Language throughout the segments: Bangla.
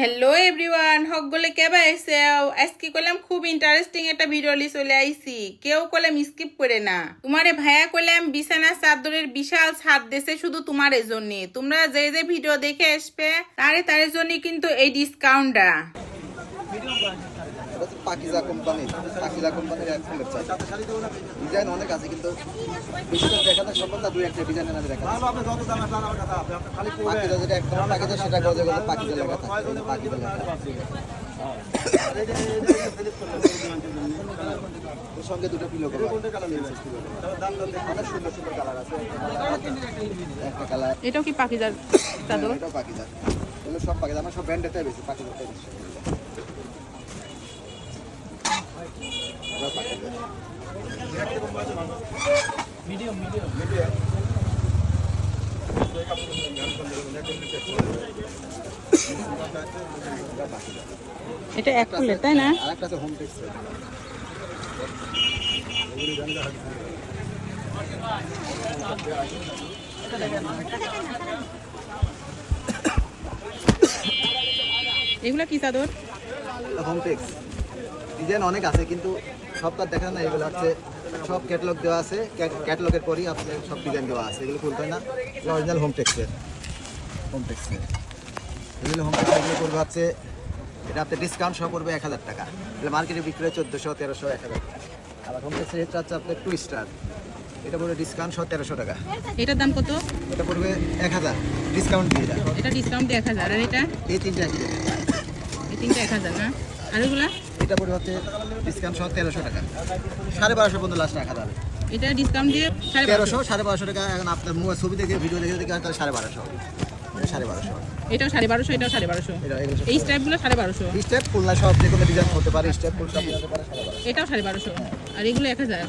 হ্যালো এভরিওয়ান সকলে কেবা আজ আজকে কলাম খুব ইন্টারেস্টিং একটা ভিডিও লি চলে আইছি। কেউ কলাম স্কিপ করে না। তোমারে ভাইয়া কলাম বিছানা চাদরের বিশাল ছাদ দেশে শুধু তোমার জন্য। তোমরা যে যে ভিডিও দেখে আসবে, তারে তারের জন্য কিন্তু এই ডিসকাউন্টটা পাকিজা কোম্পানি পাকিজা কোম্পানির এক ফুলের চাই। ডিজাইন অনেক আছে কিন্তু দুই একটা ডিজাইনের দেখা পাকিজা যেটা একদম পাকিজা সেটা গজে গজে পাকিজা লেখা থাকে পাকিজা লেখা সঙ্গে দুটো পিলো অনেক সুন্দর সুন্দর কালার আছে। একটা কালার এটাও কি পাখিজার চাদর? এটাও পাকিজা। এগুলো সব পাকিজা আমার সব ব্র্যান্ডেরটাই বেশি পাকিজাটাই বেশি। এটা এক তাই না? হোম টেক্স এগুলা কি চাদর? হোম টেক্স ডিজাইন অনেক আছে কিন্তু সব তার দেখা না এগুলো হচ্ছে সব ক্যাটালগ দেওয়া আছে ক্যাটালগের পরই আপনার সব ডিজাইন দেওয়া আছে এগুলো খুলতে হয় না অরিজিনাল হোম টেক্সের হোম টেক্সের এগুলো হোম টেক্স এগুলো করবে হচ্ছে এটা আপনার ডিসকাউন্ট সহ করবে এক হাজার টাকা। এটা মার্কেটে বিক্রি হয় চোদ্দোশো তেরোশো এক হাজার। আবার হোম টেক্সের রেটটা হচ্ছে আপনার টু স্টার এটা পড়বে ডিসকাউন্ট সহ তেরোশো টাকা। এটার দাম কত? এটা পড়বে এক হাজার ডিসকাউন্ট দিয়ে এটা এটা ডিসকাউন্ট দিয়ে এক হাজার আর এটা? এই তিনটে। এই তিনটা এক হাজার না? আর এগুলা? এটা ডিসকাউন্ট সহ তেরোশো টাকা। সাড়ে বারোশো পর্যন্ত লাস্ট রাখা যাবে এটা ডিসকাউন্ট দিয়ে সাড়ে বারোশো? তেরোশো সাড়ে বারোশো টাকা এখন আপনার মোবাইল ছবি দেখে ভিডিও দেখে দেখে তাহলে সাড়ে বারোশো। সাড়ে বারোশো। এটাও সাড়ে বারোশো এটাও সাড়ে বারোশো। এই সাড়ে বারোশো। স্টেপ খুলনা সব যে কোনো ডিজাইন হতে পারে ফুল সব হতে পারে এটাও সাড়ে বারোশো। আর এগুলো এক হাজার।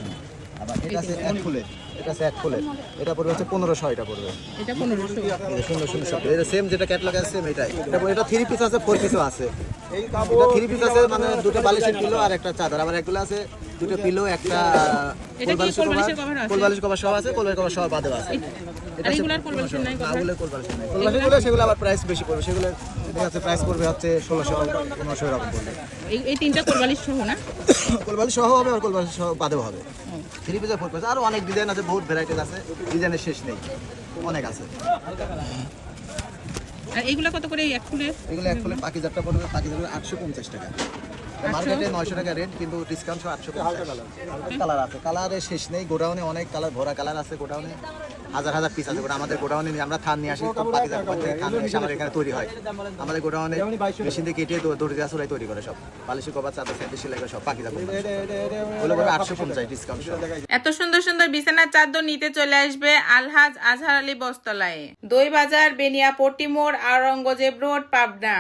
আবার এটা আছে এক ফুলের এটা আছে এক ফুলের এটা পড়বে হচ্ছে পনেরোশো এটা পড়বে। এটা পনেরোশো। সুন্দর সুন্দর সব এটা সেম যেটা ক্যাটলগ আছে সেম এটাই। এটা এটা থ্রি পিস আছে ফোর পিসও আছে। এটা থ্রি পিস আছে মানে দুটো বালিশের পিলো আর একটা চাদর। আবার এগুলো আছে দুটো পিলো একটা এটা কভার সব আছে কোলের কভার সব বাদেও আছে। আর কোলবালিশগুলো সেগুলো আবার প্রাইস বেশি পড়বে। সেগুলো আছে প্রাইস পড়বে হচ্ছে ষোলোশো পনেরোশো এরকম পড়বে। এই এই তিনটা কোলবালিশ সহ না? কোলবালিশ সহ হবে আর কোলবালিশ সহ বাদেও হবে। থ্রি পিসের ফোর পিস আরও অনেক ডিজাইন আছে বহুত ভ্যারাইটিস আছে। ডিজাইনের শেষ নেই। অনেক আছে। আর এগুলা কত করে এক ফুলে এগুলো এক ফুলে পাখি যাত্রা পড়বে পাখি যাত্রা আটশো পঞ্চাশ টাকা। মার্কেটে নয়শো টাকা রেট কিন্তু ডিসকাউন্ট সহ আটশো কালার আছে। কালারের শেষ নেই গোডাউনে অনেক কালার ভরা কালার আছে গোডাউনে। হাজার হাজার পিস আছে আমাদের গোডাউনে আমরা থান নিয়ে আসি যাত্রা থান নিয়ে আমাদের এখানে তৈরি হয়। আমাদের গোডাউনে মেশিন দিয়ে কেটে দড়ি দিয়ে তৈরি করে সব। বালিশি কভার, চাদর সাইডে সেলাই সব যাত্রা ওগুলো আটশো পঞ্চাশ ডিসকাউন্ট এত সুন্দর সুন্দর বিছানার চাদর নিতে চলে আসবে আলহাজ আজহার আলী বস্তলায় দই বাজার বেনিয়া পটিমোড় আওরঙ্গজেব রোড, পাবনা।